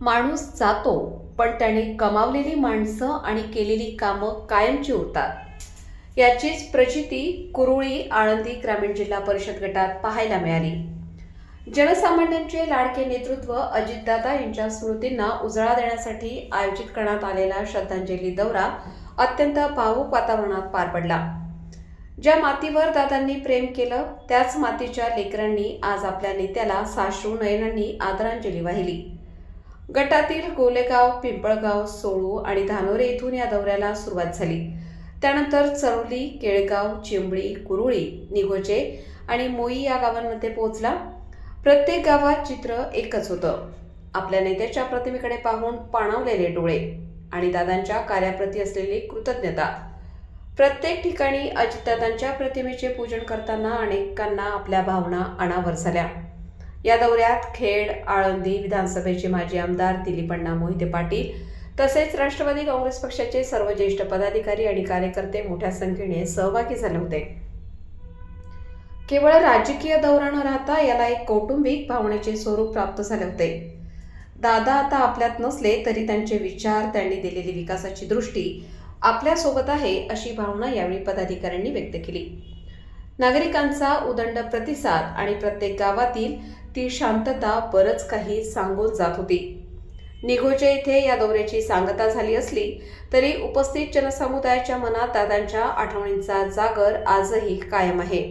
माणूस जातो पण त्याने कमावलेली माणसं आणि केलेली कामं कायमची उरतात. याचीच प्रचिती कुरुळी आळंदी ग्रामीण जिल्हा परिषद गटात पाहायला मिळाली. जनसामान्यांचे लाडके नेतृत्व अजितदादा यांच्या स्मृतींना उजाळा देण्यासाठी आयोजित करण्यात आलेला श्रद्धांजली दौरा अत्यंत भावूक वातावरणात पार पडला. ज्या मातीवर दादांनी प्रेम केलं त्याच मातीच्या लेकरांनी आज आपल्या नेत्याला साश्रू नयनांनी आदरांजली वाहिली. गटातील गोलेगाव पिंपळगाव सोळू आणि धानोरे इथून या दौऱ्याला सुरुवात झाली. त्यानंतर चरोली केळगाव चिंबळी कुरुळी निगोजे आणि मोई या गावांमध्ये पोहोचला. प्रत्येक गावात चित्र एकच होतं. आपल्या नेत्याच्या प्रतिमेकडे पाहून पाणावलेले डोळे आणि दादांच्या कार्याप्रती असलेली कृतज्ञता. प्रत्येक ठिकाणी अजितदादांच्या प्रतिमेचे पूजन करताना अनेकांना आपल्या भावना अनावर झाल्या. या दौऱ्यात खेड आळंदी विधानसभेचे माजी आमदार दिलीपण्णा मोहिते पाटील तसेच राष्ट्रवादी काँग्रेस पक्षाचे सर्व ज्येष्ठ पदाधिकारी आणि कार्यकर्ते मोठ्या संख्येने सहभागी झाले होते. केवळ राजकीय दौरा न राहता याला एक कौटुंबिक भावनेचे स्वरूप प्राप्त झाले होते. दादा आता आपल्यात नसले तरी त्यांचे विचार त्यांनी दिलेली विकासाची दृष्टी आपल्यासोबत आहे अशी भावना यावेळी पदाधिकाऱ्यांनी व्यक्त केली. नागरिकांचा उदंड प्रतिसाद आणि प्रत्येक गावातील ती शांतता बरंच काही सांगून जात होती. निघोजे इथे या दौऱ्याची सांगता झाली असली तरी उपस्थित जनसमुदायाच्या मनात दादांच्या आठवणींचा जागर आजही कायम आहे.